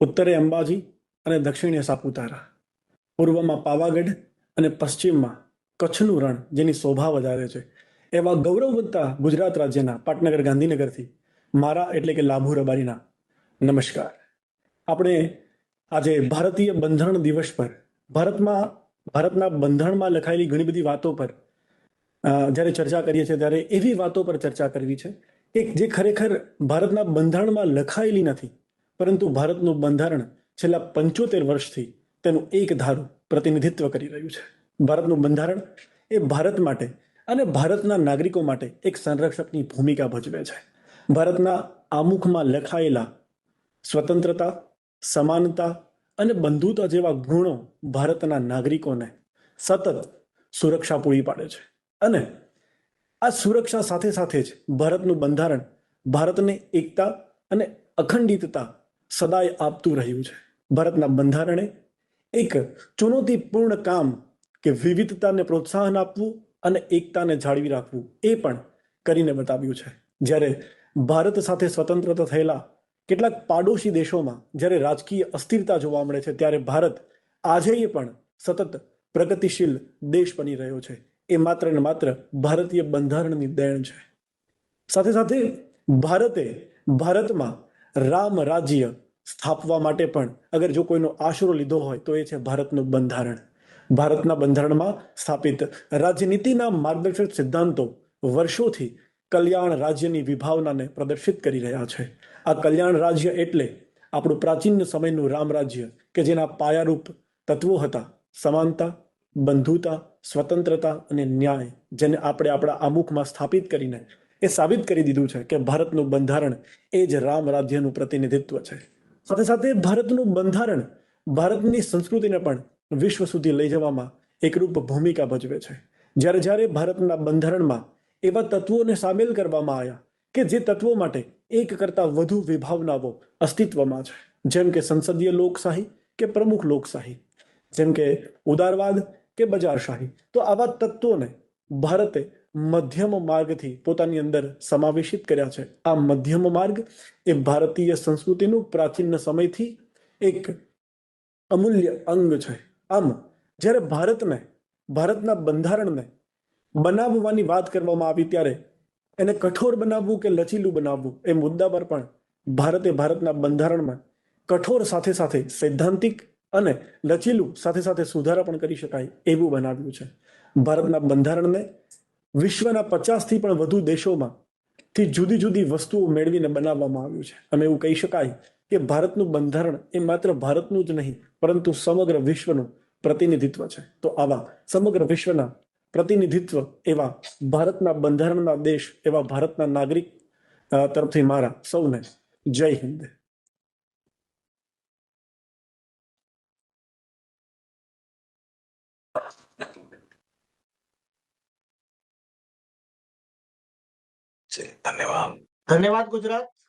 ઉત્તરે અંબાજી અને દક્ષિણે સાપુતારા. પૂર્વમાં પાવાગઢ અને પશ્ચિમમાં કચ્છનું રણ જેની શોભા વધારે છે. એવા ગૌરવવંતા ગુજરાત રાજ્યના પાટનગર ગાંધીનગરથી મારા એટલે કે લાભુ રબારીના. નમસ્કાર. આપણે આજે ભારતીય બંધારણ દિવસ પર ભારતમાં ભારતના બંધારણમાં લખાયેલી ઘણી બધી વાતો પર જ્યારે ચર્ચા કરીએ છીએ ત્યારે એવી વાતો પર ચર્ચા કરવી છે કે જે ખરેખર ભારતના બંધારણમાં લખાયેલી નથી, પરંતુ ભારતનું બંધારણ છેલ્લા પંચોતેર વર્ષથી તેનું એક ધારું પ્રતિનિધિત્વ કરી રહ્યું છે. ભારતનું બંધારણ એ ભારત માટે અને ભારતના નાગરિકો માટે એક સંરક્ષકની ભૂમિકા ભજવે છે. ભારતના આમુખમાં લખાયેલા સ્વતંત્રતા, સમાનતા અને બંધુતા જેવા ગુણો ભારતના નાગરિકોને સતત સુરક્ષા પૂરી પાડે છે. અને આ સુરક્ષા સાથે સાથે જ ભારતનું બંધારણ, ભારતને એકતા અને અખંડિતતા સદાય આપતું રહ્યું છે. ભારતના બંધારણે એક ચુનૌતીપૂર્ણ કામ કે વિવિધતાને પ્રોત્સાહન આપવું અને એકતાને જાળવી રાખવું એ પણ કરીને બતાવ્યું છે. જ્યારે ભારત સાથે સ્વતંત્રતા થયેલા કેટલાક પાડોશી દેશોમાં જ્યારે રાજકીય અસ્થિરતા જોવા મળે છે, ત્યારે ભારત આજે પણ સતત પ્રગતિશીલ દેશ બની રહ્યો છે. એ માત્ર ને માત્ર ભારતીય બંધારણની દેણ છે. સાથે સાથે ભારતે ભારતમાં રામ રાજ્ય સ્થાપવા માટે પણ અગર જો કોઈનો આશરો લીધો હોય તો એ છે ભારતનું બંધારણ. ભારતના બંધારણમાં સ્થાપિત રાજનીતિના માર્ગદર્શક સિદ્ધાંતો વર્ષોથી કલ્યાણ રાજ્યની વિભાવનાને પ્રદર્શિત કરી રહ્યા છે. આ કલ્યાણ રાજ્ય એટલે આપણું પ્રાચીન સમયનું રામ રાજ્ય કે જેના પાયારૂપ તત્વો હતા સમાનતા, બંધુતા સ્વતંત્રતા અને ન્યાય જેને આપણે આપણા આમુખમાં સ્થાપિત કરીને એ સાબિત કરી દીધું છે કે ભારતનું બંધારણ એ જ રામ રાજ્યનું પ્રતિનિધિત્વ છે. સાથે સાથે ભારતનું બંધારણ ભારતની સંસ્કૃતિને પણ વિશ્વ સુધી લઈ જવામાં એકરૂપ ભૂમિકા ભજવે છે. જ્યારે જ્યારે ભારતના બંધારણમાં એવા તત્વોને સામેલ કરવામાં આવ્યા કે જે તત્વો માટે એક કરતાં વધુ વિભાવનાઓ અસ્તિત્વમાં છે. જેમ કે સંસદીય લોકશાહી કે પ્રમુખ લોકશાહી. જેમ કે ઉદારવાદ કે બજારશાહી? તો આવા તત્વોને ભારતે મધ્યમ માર્ગથી પોતાની અંદર સમાવેશિત કર્યા છે. આ મધ્યમ માર્ગ એ ભારતીય સંસ્કૃતિનું પ્રાચીન સમયથી એક અમૂલ્ય અંગ છે. આમ, જ્યારે ભારતને, ભારતના બંધારણને બનાવવાની વાત કરવામાં આવી ત્યારે એને કઠોર બનાવવું કે લચીલું બનાવવું એ મુદ્દા પર પણ ભારતે ભારતના બંધારણમાં કઠોર સાથે સાથે સૈદ્ધાંતિક અને લચીલું સાથે સાથે સુધારા પણ કરી શકાય એવું બનાવ્યું છે. ભારતના બંધારણને વિશ્વના પચાસથી પણ વધુ દેશોમાં થી જુદી જુદી વસ્તુઓ મેળવીને બનાવવામાં આવ્યું છે. અને એવું કહી શકાય કે ભારતનું બંધારણ એ માત્ર ભારતનું જ નહીં, પરંતુ સમગ્ર વિશ્વનું પ્રતિનિધિત્વ છે. તો આવા સમગ્ર વિશ્વના પ્રતિનિધિત્વ એવા ભારતના બંધારણના દેશ, એવા ભારતના નાગરિક તરફથી મારા સૌને જય હિન્દ. ધન્યવાદ. ધન્યવાદ ગુજરાત.